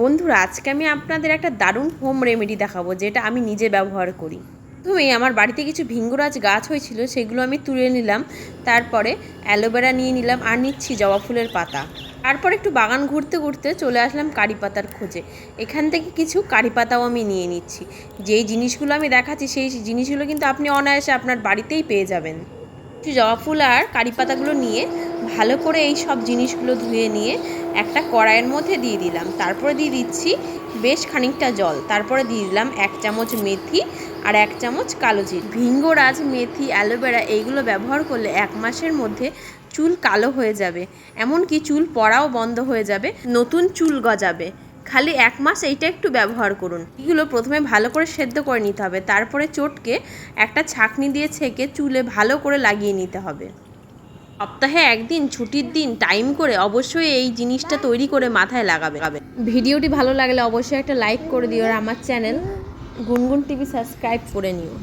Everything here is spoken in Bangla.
বন্ধুরা, আজকে আমি আপনাদের একটা দারুণ হোম রেমেডি দেখাবো, যেটা আমি নিজে ব্যবহার করি। প্রথমেই আমার বাড়িতে কিছু ভিঙ্গরাজ গাছ হয়েছিল, সেগুলো আমি তুলে নিলাম, তারপরে অ্যালোভেরা নিয়ে নিলাম আর নিচ্ছি জবা ফুলের পাতা। তারপর একটু বাগান ঘুরতে ঘুরতে চলে আসলাম কারি পাতার খোঁজে। এখান থেকে কিছু কারি পাতাও আমি নিয়ে নিচ্ছি। যেই জিনিসগুলো আমি দেখাচ্ছি, সেই জিনিসগুলো কিন্তু আপনি অনায়াসে আপনার বাড়িতেই পেয়ে যাবেন। জবা ফুল আর কারি পাতাগুলো নিয়ে ভালো করে এই সব জিনিসগুলো ধুয়ে নিয়ে একটা কড়াইয়ের মধ্যে দিয়ে দিলাম। তারপরে দিয়ে দিচ্ছি বেশ খানিকটা জল। তারপরে দিয়ে দিলাম এক চামচ মেথি আর এক চামচ কালো জিরে। ভিঙ্গরাজ, মেথি, অ্যালোভেরা এইগুলো ব্যবহার করলে এক মাসের মধ্যে চুল কালো হয়ে যাবে। এমনকি চুল পড়াও বন্ধ হয়ে যাবে। নতুন চুল গজাবে। খালি এক মাস এইটা একটু ব্যবহার করুন। এগুলো প্রথমে ভালো করে সেদ্ধ করে নিতে হবে। তারপরে চটকে একটা ছাকনি দিয়ে ছেঁকে চুলে ভালো করে লাগিয়ে নিতে হবে। সপ্তাহে একদিন, ছুটির দিন টাইম করে অবশ্যই এই জিনিসটা তৈরি করে মাথায় লাগাবে। ভিডিওটি ভালো লাগলে অবশ্যই একটা লাইক করে দিও আর আমার চ্যানেল গুনগুন টিভি সাবস্ক্রাইব করে নিও।